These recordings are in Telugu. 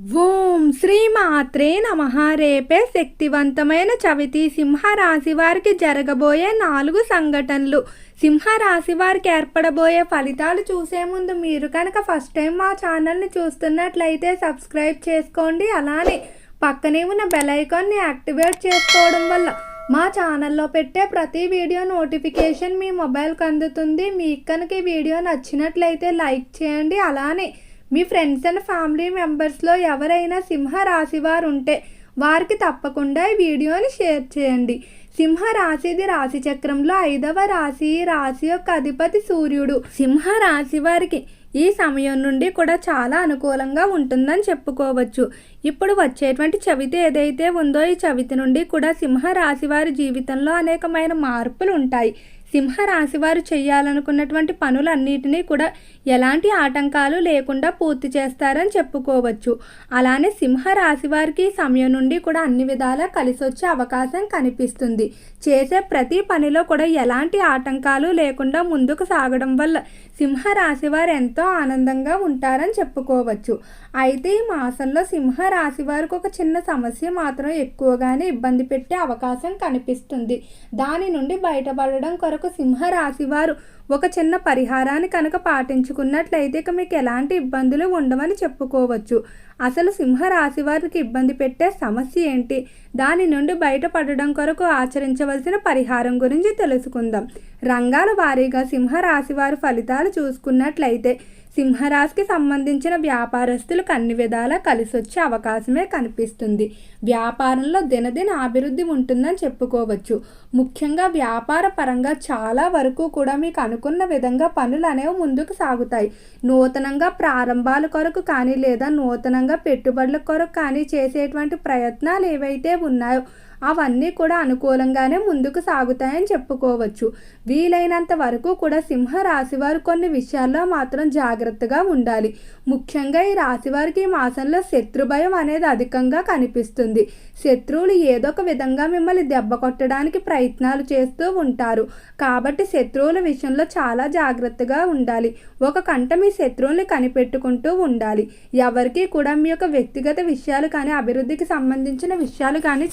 ఓం శ్రీ మాత్రే నమ. రేపే శక్తివంతమైన చవితి. సింహరాశి వారికి జరగబోయే నాలుగు సంఘటనలు. సింహరాశి వారికి ఏర్పడబోయే ఫలితాలు చూసే ముందు మీరు కనుక ఫస్ట్ టైం మా ఛానల్ని చూస్తున్నట్లయితే సబ్స్క్రైబ్ చేసుకోండి. అలానే పక్కనే ఉన్న బెల్ ఐకాన్ని యాక్టివేట్ చేసుకోవడం వల్ల మా ఛానల్లో పెట్టే ప్రతి వీడియో నోటిఫికేషన్ మీ మొబైల్కి అందుతుంది. మీకు కనుక ఈ వీడియో నచ్చినట్లయితే లైక్ చేయండి. అలానే మీ ఫ్రెండ్స్ అండ్ ఫ్యామిలీ మెంబర్స్లో ఎవరైనా సింహ రాశి వారు ఉంటే వారికి తప్పకుండా ఈ వీడియోని షేర్ చేయండి. సింహ రాశిది రాశి చక్రంలో ఐదవ రాశి రాశి యొక్క అధిపతి సూర్యుడు. సింహ రాశి వారికి ఈ సమయం నుండి కూడా చాలా అనుకూలంగా ఉంటుందని చెప్పుకోవచ్చు. ఇప్పుడు వచ్చేటువంటి చవితి ఏదైతే ఉందో ఈ చవితి నుండి కూడా సింహ రాశి వారి జీవితంలో అనేకమైన మార్పులు ఉంటాయి సింహరాశి వారు చేయాలనుకున్నటువంటి పనులన్నిటినీ కూడా ఎలాంటి ఆటంకాలు లేకుండా పూర్తి చేస్తారని చెప్పుకోవచ్చు. అలానే సింహరాశి వారికి సమయం నుండి కూడా అన్ని విధాలా కలిసి వచ్చే అవకాశం కనిపిస్తుంది. చేసే ప్రతి పనిలో కూడా ఎలాంటి ఆటంకాలు లేకుండా ముందుకు సాగడం వల్ల సింహరాశి వారు ఎంతో ఆనందంగా ఉంటారని చెప్పుకోవచ్చు. అయితే ఈ మాసంలో సింహరాశి వారికి ఒక చిన్న సమస్య మాత్రం ఎక్కువగానే ఇబ్బంది పెట్టే అవకాశం కనిపిస్తుంది. దాని నుండి బయటపడడం కొరకు సింహరాశి వారు ఒక చిన్న పరిహారాన్ని కనుక పాటించుకున్నట్లయితే ఇక మీకు ఎలాంటి ఇబ్బందులు ఉండవని చెప్పుకోవచ్చు. అసలు సింహరాశి వారికి ఇబ్బంది పెట్టే సమస్య ఏంటి? దాని నుండి బయటపడడం కొరకు ఆచరించవలసిన పరిహారం గురించి తెలుసుకుందాం. రంగాల వారీగా సింహరాశి వారి ఫలితాలు చూసుకున్నట్లయితే సింహరాశికి సంబంధించిన వ్యాపారస్తులకు అన్ని విధాలా కలిసొచ్చే అవకాశమే కనిపిస్తుంది. వ్యాపారంలో దినదిన అభివృద్ధి ఉంటుందని చెప్పుకోవచ్చు. ముఖ్యంగా వ్యాపార పరంగా చాలా వరకు కూడా మీకు అనుకున్న విధంగా పనులు అనేవి ముందుకు సాగుతాయి. నూతనంగా ప్రారంభాల కొరకు కానీ లేదా నూతనంగా పెట్టుబడుల కొరకు కానీ చేసేటువంటి ప్రయత్నాలు ఏవైతే ఉన్నాయో అవన్నీ కూడా అనుకూలంగానే ముందుకు సాగుతాయని చెప్పుకోవచ్చు. వీలైనంత వరకు కూడా సింహ రాశి వారు కొన్ని విషయాల్లో మాత్రం జాగ్రత్తగా ఉండాలి. ముఖ్యంగా ఈ రాశి వారికి ఈ మాసంలో శత్రు భయం అనేది అధికంగా కనిపిస్తుంది. శత్రువులు ఏదో ఒక విధంగా మిమ్మల్ని దెబ్బ కొట్టడానికి ప్రయత్నాలు చేస్తూ ఉంటారు. కాబట్టి శత్రువుల విషయంలో చాలా జాగ్రత్తగా ఉండాలి. ఒక కంట మీ శత్రువుల్ని కనిపెట్టుకుంటూ ఉండాలి. ఎవరికీ కూడా మీ యొక్క వ్యక్తిగత విషయాలు కానీ అభివృద్ధికి సంబంధించిన విషయాలు కానీ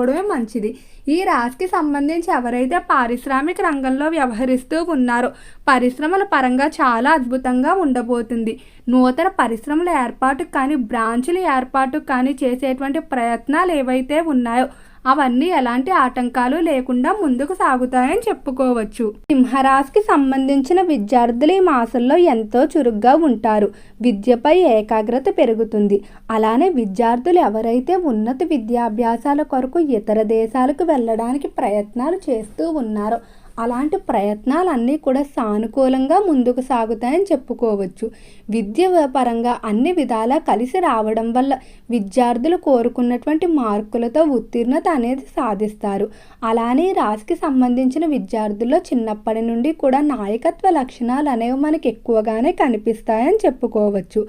చేసుకోవడమే మంచిది. ఈ రాశికి సంబంధించి ఎవరైతే పారిశ్రామిక రంగంలో వ్యవహరిస్తూ ఉన్నారో పరిశ్రమల పరంగా చాలా అద్భుతంగా ఉండబోతుంది. నూతన పరిశ్రమల ఏర్పాటుకు కానీ బ్రాంచుల ఏర్పాటుకు కానీ చేసేటువంటి ప్రయత్నాలు ఏవైతే ఉన్నాయో అవన్నీ ఎలాంటి ఆటంకాలు లేకుండా ముందుకు సాగుతాయని చెప్పుకోవచ్చు. సింహరాశికి సంబంధించిన విద్యార్థులు ఈ మాసంలో ఎంతో చురుగ్గా ఉంటారు. విద్యపై ఏకాగ్రత పెరుగుతుంది. అలానే విద్యార్థులు ఎవరైతే ఉన్నత విద్యాభ్యాసాల కొరకు ఇతర దేశాలకు వెళ్ళడానికి ప్రయత్నాలు చేస్తూ ఉన్నారో అలాంటి ప్రయత్నాలన్నీ కూడా సానుకూలంగా ముందుకు సాగుతాయని చెప్పుకోవచ్చు. విద్య పరంగా అన్ని విధాలా కలిసి రావడం వల్ల విద్యార్థులు కోరుకున్నటువంటి మార్కులతో ఉత్తీర్ణత అనేది సాధిస్తారు. అలానే రాశికి సంబంధించిన విద్యార్థుల్లో చిన్నప్పటి నుండి కూడా నాయకత్వ లక్షణాలు అనేవి మనకి ఎక్కువగానే కనిపిస్తాయని చెప్పుకోవచ్చు.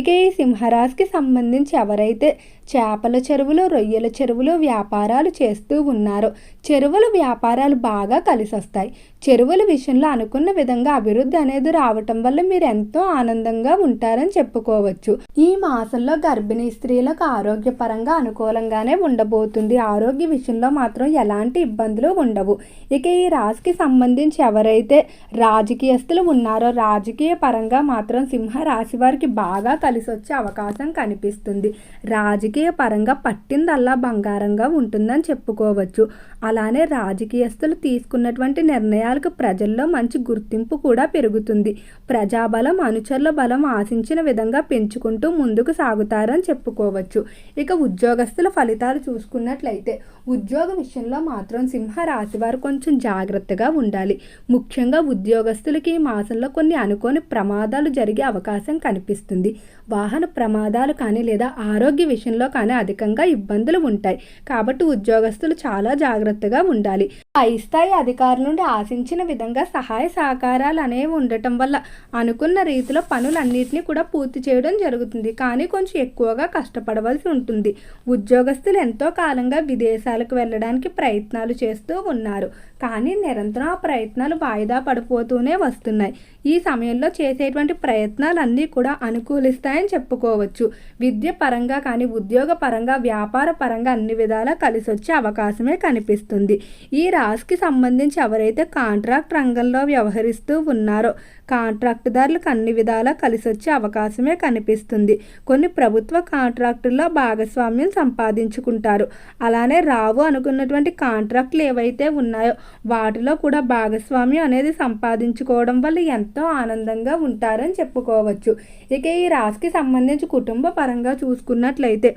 ఇక ఈ సింహరాశికి సంబంధించి ఎవరైతే చేపల చెరువులు రొయ్యల చెరువులు వ్యాపారాలు చేస్తూ ఉన్నారు. చెరువుల వ్యాపారాలు బాగా కలిసి వస్తాయి చెరువుల విషయంలో అనుకున్న విధంగా అభివృద్ధి అనేది రావటం వల్ల మీరు ఎంతో ఆనందంగా ఉంటారని చెప్పుకోవచ్చు. ఈ మాసంలో గర్భిణీ స్త్రీలకు ఆరోగ్యపరంగా అనుకూలంగానే ఉండబోతుంది. ఆరోగ్య విషయంలో మాత్రం ఎలాంటి ఇబ్బందులు ఉండవు. ఇక ఈ రాశికి సంబంధించి ఎవరైతే రాజకీయస్తులు ఉన్నారో రాజకీయ పరంగా మాత్రం సింహ రాశి వారికి బాగా కలిసి వచ్చే అవకాశం కనిపిస్తుంది. రాజకీయ పరంగా పట్టిందల్లా బంగారంగా ఉంటుందని చెప్పుకోవచ్చు. అలానే రాజకీయస్తులు తీసుకున్నటువంటి నిర్ణయాలకు ప్రజల్లో మంచి గుర్తింపు కూడా పెరుగుతుంది. ప్రజాబలం అనుచరుల బలం ఆశించిన విధంగా పెంచుకుంటూ ముందుకు సాగుతారని చెప్పుకోవచ్చు. ఇక ఉద్యోగస్తుల ఫలితాలు చూసుకున్నట్లయితే ఉద్యోగ విషయంలో మాత్రం సింహ రాశి వారు కొంచెం జాగ్రత్తగా ఉండాలి. ముఖ్యంగా ఉద్యోగస్తులకి ఈ మాసంలో కొన్ని అనుకోని ప్రమాదాలు జరిగే అవకాశం కనిపిస్తుంది. వాహన ప్రమాదాలు కానీ లేదా ఆరోగ్య విషయంలో కానీ అధికంగా ఇబ్బందులు ఉంటాయి. కాబట్టి ఉద్యోగస్తులు చాలా జాగ్రత్తగా ఉండాలి. పై స్థాయి అధికారుల నుండి ఆశించిన విధంగా సహాయ సహకారాలు అనేవి ఉండటం వల్ల అనుకున్న రీతిలో పనులన్నింటినీ కూడా పూర్తి చేయడం జరుగుతుంది. కానీ కొంచెం ఎక్కువగా కష్టపడవలసి ఉంటుంది. ఉద్యోగస్తులు ఎంతో కాలంగా విదేశాలకు వెళ్ళడానికి ప్రయత్నాలు చేస్తూ ఉన్నారు. కానీ నిరంతరం ఆ ప్రయత్నాలు వాయిదా పడిపోతూనే వస్తున్నాయి. ఈ సమయంలో చేసేటువంటి ప్రయత్నాలన్నీ కూడా అనుకూలిస్తాయని చెప్పుకోవచ్చు. విద్య పరంగా కానీ ఉద్యోగ పరంగా వ్యాపార పరంగా అన్ని విధాలా కలిసి వచ్చే అవకాశమే కనిపిస్తుంది. ఈ రాశికి సంబంధించి ఎవరైతే కాంట్రాక్ట్ రంగంలో వ్యవహరిస్తూ ఉన్నారో కాంట్రాక్టుదారులకు అన్ని విధాలా కలిసి వచ్చే అవకాశమే కనిపిస్తుంది. కొన్ని ప్రభుత్వ కాంట్రాక్టుల్లో భాగస్వామ్యం సంపాదించుకుంటారు. అలానే రావు అనుకున్నటువంటి కాంట్రాక్టులు ఏవైతే ఉన్నాయో వాటిలో కూడా భాగస్వామ్యం అనేది సంపాదించుకోవడం వల్ల ఎంతో ఆనందంగా ఉంటారని చెప్పుకోవచ్చు. ఇక ఈ రాశికి సంబంధించి కుటుంబ పరంగా చూసుకున్నట్లయితే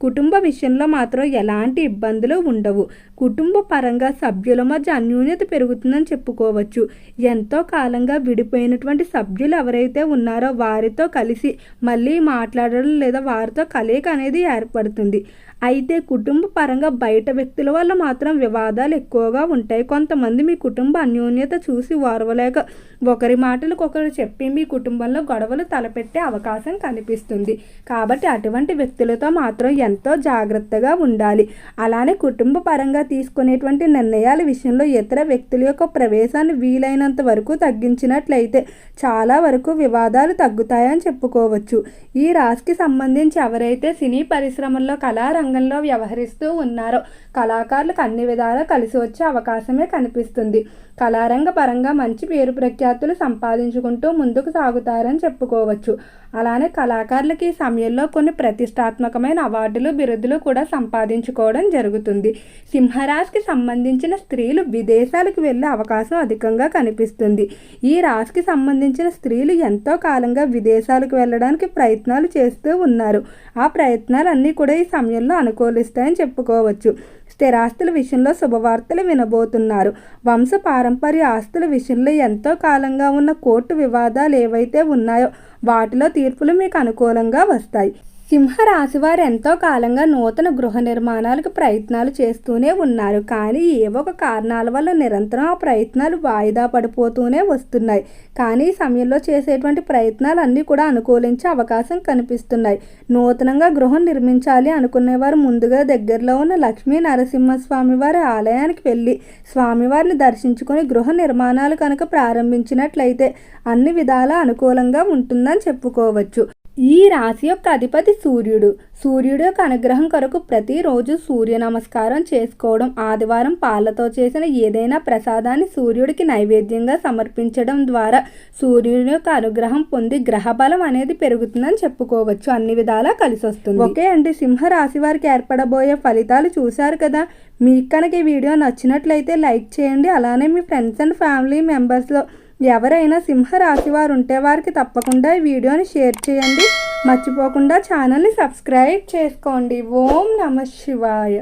కుటుంబ విషయంలో మాత్రం ఎలాంటి ఇబ్బందులు ఉండవు. కుటుంబ పరంగా సభ్యుల మధ్య అన్యూన్యత పెరుగుతుందని చెప్పుకోవచ్చు. ఎంతో కాలంగా విడిపోయినటువంటి సభ్యులు ఎవరైతే ఉన్నారో వారితో కలిసి మళ్ళీ మాట్లాడడం లేదా వారితో కలయిక అనేది ఏర్పడుతుంది. అయితే కుటుంబ పరంగా బయట వ్యక్తుల వల్ల మాత్రం వివాదాలు ఎక్కువగా ఉంటాయి. కొంతమంది మీ కుటుంబ అన్యోన్యత చూసి ఓర్వలేక ఒకరి మాటలకు ఒకరు చెప్పి మీ కుటుంబంలో గొడవలు తలపెట్టే అవకాశం కనిపిస్తుంది. కాబట్టి అటువంటి వ్యక్తులతో మాత్రం ఎంతో జాగ్రత్తగా ఉండాలి. అలానే కుటుంబ పరంగా తీసుకునేటువంటి నిర్ణయాల విషయంలో ఇతర వ్యక్తుల యొక్క ప్రవేశాన్ని వీలైనంత వరకు తగ్గించినట్లయితే చాలా వరకు వివాదాలు తగ్గుతాయని చెప్పుకోవచ్చు. ఈ రాశికి సంబంధించి ఎవరైతే సినీ పరిశ్రమల్లో కళారంగంలో వ్యవహరిస్తూ ఉన్నారో కళాకారులకు అన్ని విధాలా కలిసి వచ్చే అవకాశమే కనిపిస్తుంది. కళారంగ పరంగా మంచి పేరు ప్రఖ్యాతులు సంపాదించుకుంటూ ముందుకు సాగుతారని చెప్పుకోవచ్చు. అలానే కళాకారులకి ఈ సమయంలో కొన్ని ప్రతిష్టాత్మకమైన అవార్డులు బిరుదులు కూడా సంపాదించుకోవడం జరుగుతుంది. సింహరాశికి సంబంధించిన స్త్రీలు విదేశాలకు వెళ్ళే అవకాశం అధికంగా కనిపిస్తుంది. ఈ రాశికి సంబంధించిన స్త్రీలు ఎంతో కాలంగా విదేశాలకు వెళ్ళడానికి ప్రయత్నాలు చేస్తూ ఉన్నారు. ఆ ప్రయత్నాలన్నీ కూడా ఈ సమయంలో అనుకూలిస్తాయని చెప్పుకోవచ్చు. స్థిరాస్తుల విషయంలో శుభవార్తలు వినబోతున్నారు. వంశ పారంపర్య ఆస్తుల విషయంలో ఎంతో కాలంగా ఉన్న కోర్టు వివాదాలు ఏవైతే ఉన్నాయో వాటిలో తీర్పులు మీకు అనుకూలంగా వస్తాయి. సింహరాశి వారు ఎంతో కాలంగా నూతన గృహ నిర్మాణాలకు ప్రయత్నాలు చేస్తూనే ఉన్నారు. కానీ ఏవో ఒక కారణాల వల్ల నిరంతరం ఆ ప్రయత్నాలు వాయిదా పడిపోతూనే వస్తున్నాయి. కానీ ఈ సమయంలో చేసేటువంటి ప్రయత్నాలు అన్నీ కూడా అనుకూలించే అవకాశం కనిపిస్తున్నాయి. నూతనంగా గృహం నిర్మించాలి అనుకునేవారు ముందుగా దగ్గరలో ఉన్న లక్ష్మీ నరసింహస్వామి వారి ఆలయానికి వెళ్ళి స్వామివారిని దర్శించుకొని గృహ నిర్మాణాలు కనుక ప్రారంభించినట్లయితే అన్ని విధాలా అనుకూలంగా ఉంటుందని చెప్పుకోవచ్చు. ఈ రాశి యొక్క అధిపతి సూర్యుడు. సూర్యుడు యొక్క అనుగ్రహం కొరకు ప్రతిరోజు సూర్య నమస్కారం చేసుకోవడం ఆదివారం పాలతో చేసిన ఏదైనా ప్రసాదాన్ని సూర్యుడికి నైవేద్యంగా సమర్పించడం ద్వారా సూర్యుడి యొక్క అనుగ్రహం పొంది గ్రహ బలం అనేది పెరుగుతుందని చెప్పుకోవచ్చు. అన్ని విధాలా కలిసి వస్తుంది. ఓకే అండి. సింహ రాశి వారికి ఏర్పడబోయే ఫలితాలు చూశారు కదా? మీకు కనుక ఈ వీడియో నచ్చినట్లయితే లైక్ చేయండి. అలానే మీ ఫ్రెండ్స్ అండ్ ఫ్యామిలీ మెంబర్స్లో ఎవరైనా సింహరాశి వారు ఉంటే వారికి తప్పకుండా ఈ వీడియోని షేర్ చేయండి. మర్చిపోకుండా ఛానల్ని సబ్స్క్రైబ్ చేసుకోండి. ఓం నమ శివాయ.